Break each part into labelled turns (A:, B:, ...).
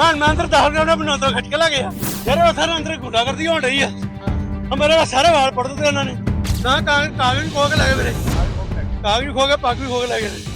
A: ਹਾਂ ਮੈਂ ਅੰਦਰ ਦਾਖਲ ਕਰਨਾ ਬਣਾਉਂਦਾ ਖੱਟ ਕੇ ਆ। ਯਾਰ, ਉਹ ਸਾਰੇ ਅੰਦਰ ਗੁੰਡਾ ਹੋਣ ਰਹੀ ਆ। ਮੇਰੇ ਸਾਰੇ ਵਾਲ ਪੜ ਦਿੱਤੇ ਉਹਨਾਂ ਨੇ। ਨਾ ਕਾਗਜ਼ ਕਾਗਜ਼ ਵੀ ਖੋ ਕੇ ਲੈ ਗਏ ਮੇਰੇ। ਕਾਗਜ਼ ਖੋ ਕੇ, ਪੱਗ ਵੀ ਖੋ ਕੇ ਲੈ ਗਏ।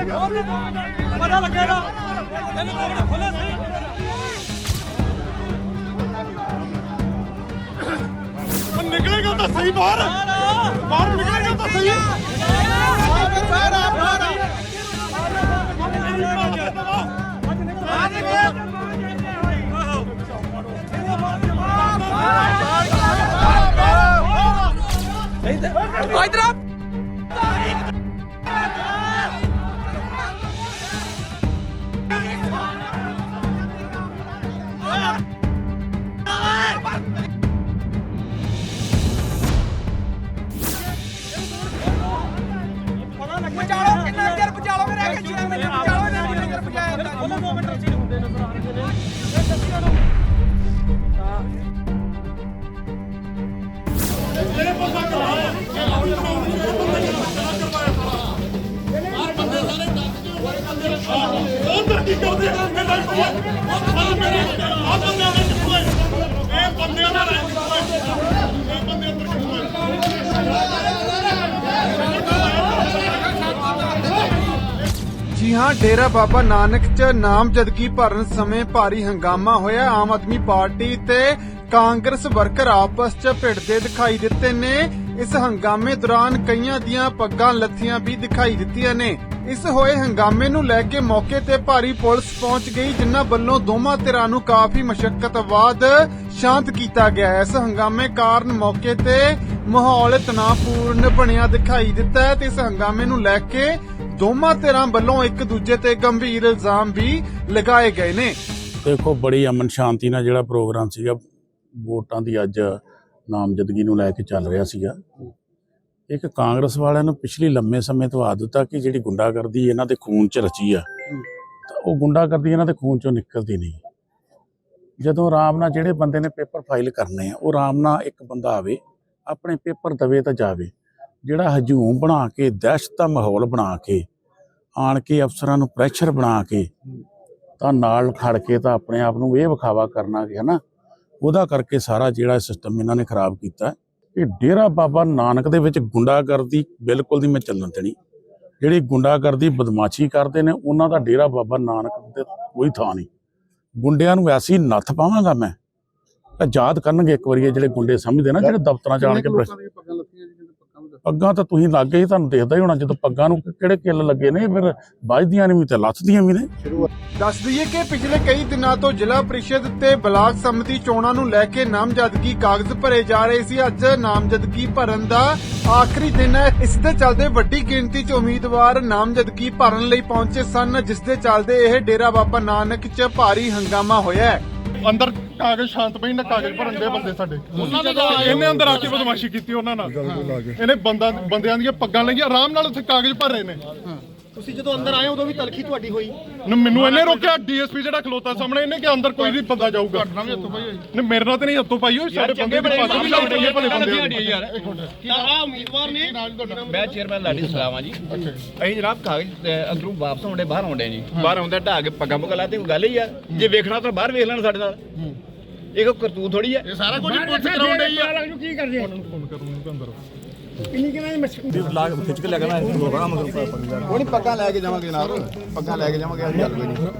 A: ਪਤਾ ਲੱਗੇਗਾ ਇਹਨੂੰ ਕੋਲ ਖੋਲੇ ਸਹੀ ਨਿਕਲੇਗਾ ਤਾਂ ਸਹੀ ਬਾਹਰ। ਬਾਹਰ ਨਿਕਲੇਗਾ ਤਾਂ ਸਹੀ।
B: ਬਚਾਲੋ
C: ਜੀ ਹਾਂ, ਡੇਰਾ ਬਾਬਾ ਨਾਨਕ ਚ ਨਾਮਜ਼ਦਗੀ ਭਰਨ ਸਮੇਂ ਭਾਰੀ ਹੰਗਾਮਾ ਹੋਇਆ, ਆਮ ਆਦਮੀ ਪਾਰਟੀ ਤੇ ਕਾਂਗਰਸ ਵਰਕਰ ਆਪਸ ਚ ਭਿੜਦੇ ਦਿਖਾਈ ਦਿੱਤੇ ਨੇ। ਇਸ ਹੰਗਾਮੇ ਦੌਰਾਨ ਕਈਆਂ ਦੀਆਂ ਪੱਗਾਂ ਲੱਥੀਆਂ ਵੀ ਦਿਖਾਈ ਦਿੱਤੀਆਂ ਨੇ। ਇਸ ਹੋਏ ਹੰਗਾਮੇ ਨੂੰ ਲੈ ਕੇ ਮੌਕੇ ਤੇ ਭਾਰੀ ਪੁਲਿਸ ਪਹੁੰਚ ਗਈ, ਜਿਨ੍ਹਾਂ ਵੱਲੋਂ ਦੋਵਾਂ ਧਿਰਾਂ ਨੂੰ ਕਾਫੀ ਮਸ਼ਕਤ ਬਾਅਦ ਸ਼ਾਂਤ ਕੀਤਾ ਗਿਆ ਇਸ ਹੰਗਾਮੇ ਕਾਰਨ ਮੌਕੇ ਤੇ ਮਾਹੌਲ ਤਣਾਅਪੂਰਨ ਬਣਿਆ ਦਿਖਾਈ ਦਿੱਤਾ ਹੈ ਤੇ ਇਸ ਹੰਗਾਮੇ ਨੂੰ ਲੈ ਕੇ ਦੋਵਾਂ ਧਿਰਾਂ ਵੱਲੋਂ ਇੱਕ ਦੂਜੇ ਤੇ ਗੰਭੀਰ ਇਲਜ਼ਾਮ ਵੀ ਲਗਾਏ ਗਏ ਨੇ।
D: ਦੇਖੋ, ਬੜੀ ਅਮਨ ਸ਼ਾਂਤੀ ਨਾਲ ਜਿਹੜਾ ਪ੍ਰੋਗਰਾਮ ਸੀਗਾ, ਵੋਟਾਂ ਦੀ ਅੱਜ ਨਾਮਜ਼ਦਗੀ ਨੂੰ ਲੈ ਕੇ ਚੱਲ ਰਿਹਾ ਸੀਗਾ। ਇੱਕ ਕਾਂਗਰਸ ਵਾਲਿਆਂ ਨੂੰ ਪਿਛਲੀ ਲੰਮੇ ਸਮੇਂ ਤੋਂ ਆਦਤ ਆ ਕਿ ਜਿਹੜੀ ਗੁੰਡਾਗਰਦੀ ਇਹਨਾਂ ਦੇ ਖੂਨ 'ਚ ਰਚੀ ਆ, ਤਾਂ ਉਹ ਗੁੰਡਾਗਰਦੀ ਇਹਨਾਂ ਦੇ ਖੂਨ 'ਚੋਂ ਨਿਕਲਦੀ ਨਹੀਂ। ਜਦੋਂ ਆਰਾਮ ਨਾਲ ਜਿਹੜੇ ਬੰਦੇ ਨੇ ਪੇਪਰ ਫਾਈਲ ਕਰਨੇ ਆ, ਉਹ ਆਰਾਮ ਨਾਲ ਇੱਕ ਬੰਦਾ ਆਵੇ, ਆਪਣੇ ਪੇਪਰ ਦਵੇ ਤਾਂ ਜਾਵੇ। ਜਿਹੜਾ ਹਜੂਮ ਬਣਾ ਕੇ, ਦਹਿਸ਼ਤ ਦਾ ਮਾਹੌਲ ਬਣਾ ਕੇ, ਆਣ ਕੇ ਅਫਸਰਾਂ ਨੂੰ ਪ੍ਰੈਸ਼ਰ ਬਣਾ ਕੇ, ਤਾਂ ਨਾਲ ਖੜ ਕੇ ਤਾਂ ਆਪਣੇ ਆਪ ਨੂੰ ਇਹ ਵਿਖਾਵਾ ਕਰਨਾ ਕਿ ਹਨਾ ਉਹਦਾ ਕਰਕੇ ਸਾਰਾ ਜਿਹੜਾ ਸਿਸਟਮ ਇਹਨਾਂ ਨੇ ਖਰਾਬ ਕੀਤਾ ਕਿ ਡੇਰਾ ਬਾਬਾ ਨਾਨਕ ਦੇ ਵਿੱਚ ਗੁੰਡਾਗਰਦੀ ਬਿਲਕੁਲ ਨਹੀਂ ਮੈਂ ਚੱਲਣ ਦੇਣੀ। ਜਿਹੜੀ ਗੁੰਡਾਗਰਦੀ ਬਦਮਾਸ਼ੀ ਕਰਦੇ ਨੇ ਉਹਨਾਂ ਦਾ ਡੇਰਾ ਬਾਬਾ ਨਾਨਕ ਤੇ ਕੋਈ ਥਾਂ ਨਹੀਂ। ਗੁੰਡਿਆਂ ਨੂੰ ਐਸੀ ਨੱਥ ਪਾਵਾਂਗਾ ਮੈਂ। ਯਾਦ ਕਰਨਗੇ ਇੱਕ ਵਾਰੀ ਇਹ ਜਿਹੜੇ ਗੁੰਡੇ ਸਮਝਦੇ ਨਾ ਜਿਹੜੇ ਦਫ਼ਤਰਾਂ ਚ ਆਣ ਕੇ ਪੱਗਾਂ ਤਾਂ ਤੁਸੀਂ ਲੱਗ ਗਏ ਤੁਹਾਨੂੰ ਦੇਖਦਾ ਹੀ ਹੋਣਾ ਜਦੋਂ ਪੱਗਾਂ ਨੂੰ ਕਿਹੜੇ ਕਿੱਲ ਲੱਗੇ ਨੇ ਫਿਰ ਵੱਜਦੀਆਂ ਨੇ ਵੀ ਤੇ ਲੱਥਦੀਆਂ ਵੀ ਨੇ।
C: ਦੱਸ ਦਈਏ ਕਿ ਪਿਛਲੇ ਕਈ ਦਿਨਾਂ ਤੋਂ ਜ਼ਿਲ੍ਹਾ ਪ੍ਰੀਸ਼ਦ ਤੇ ਬਲਾਕ ਸੰਮਤੀ ਚੋਣਾਂ ਨੂੰ ਲੈ ਕੇ ਨਾਮਜ਼ਦਗੀ ਕਾਗਜ਼ ਭਰੇ ਜਾ ਰਹੇ ਸੀ। ਅੱਜ ਨਾਮਜ਼ਦਗੀ ਭਰਨ ਦਾ ਆਖਰੀ ਦਿਨ ਹੈ। ਇਸ ਦੇ ਚੱਲਦੇ ਵੱਡੀ ਗਿਣਤੀ 'ਚ ਉਮੀਦਵਾਰ ਨਾਮਜ਼ਦਗੀ ਭਰਨ ਲਈ ਪਹੁੰਚੇ ਸਨ ਜਿਸ ਦੇ ਚੱਲਦੇ ਇਹ ਡੇਰਾ ਬਾਬਾ ਨਾਨਕ 'ਚ ਭਾਰੀ ਹੰਗਾਮਾ ਹੋਇਆ ਹੈ।
E: ਅੰਦਰ ਕਾਗਜ਼ ਸ਼ਾਂਤ ਪਈ ਨਾ ਕਾਗਜ਼ ਭਰਨ ਦੇ ਬੰਦੇ ਸਾਡੇ। ਇਹਨੇ ਅੰਦਰ ਆ ਕੇ ਬਦਮਾਸ਼ੀ ਕੀਤੀ ਉਹਨਾਂ ਨਾਲ। ਇਹਨੇ ਬੰਦਾ ਬੰਦਿਆਂ ਦੀਆਂ ਪੱਗਾਂ ਲਈਆਂ ਆਰਾਮ ਨਾਲ ਉੱਥੇ ਕਾਗਜ਼ ਭਰ ਰਹੇ ਨੇ।
B: ਤੁਸੀਂ ਜਦੋਂ ਅੰਦਰ ਆਏ ਉਦੋਂ ਵੀ ਤਲਖੀ ਤੁਹਾਡੀ ਹੋਈ?
E: ਨ- ਮੈਨੂੰ ਇਹਨੇ ਰੋਕਿਆ ਡੀਐਸਪੀ ਜਿਹੜਾ ਖਲੋਤਾ ਸਾਹਮਣੇ ਇਹਨੇ ਕਿ ਅੰਦਰ ਕੋਈ ਵੀ ਬੰਦਾ ਜਾਊਗਾ। ਨਹੀਂ ਮੇਰੇ ਨਾਲ ਤੇ ਨਹੀਂ ਹੱਥੋਂ ਪਾਈ ਹੋਈ ਸਾਡੇ ਬੰਦੇ ਦੀ ਪੱਗ ਵੀ ਲਾਉਣ ਡਈਏ ਭਲੇ ਬੰਦੇ ਯਾਰ।
B: ਆ ਉਮੀਦਵਾਰ ਨੇ?
F: ਮੈਂ ਚੇਅਰਮੈਨ ਲਾਡੀ ਸਲਾਮ ਜੀ। ਅਸੀਂ ਜਨਾਬ ਕਾਗਜ਼ ਅੰਦਰੋਂ ਵਾਪਸ ਆਉਂਦੇ ਬਾਹਰ ਆਉਂਦੇ ਜੀ। ਬਾਹਰ ਆਉਂਦੇ ਢਾ ਕੇ ਪੱਗਾਂ ਪੁੱਗਾਂ ਲਾ ਤੇ ਗੱਲ ਹੀ ਆ। ਜੇ ਵੇਖਣਾ ਤਾਂ ਬਾਹਰ ਵੇਖ ਲੈਣ ਸਾਡੇ ਨਾਲ। ਇਹ ਕੋਈ ਕਰਤੂਤ ਥੋੜੀ ਆ।
E: ਇਹ ਸਾਰਾ ਕੁਝ ਪੁੱਛ ਕਰਾਉਣ ਡਈ ਆ।
G: ਕੋਈ ਨਹੀਂ ਪੱਗਾਂ ਲੈ ਕੇ ਜਾਵਾਂਗੇ ਜਨਾਬ ਪੱਗਾਂ ਲੈ ਕੇ ਜਾਵਾਂਗੇ ਅਸੀਂ ਗੱਲ ਕੋਈ ਨਹੀਂ।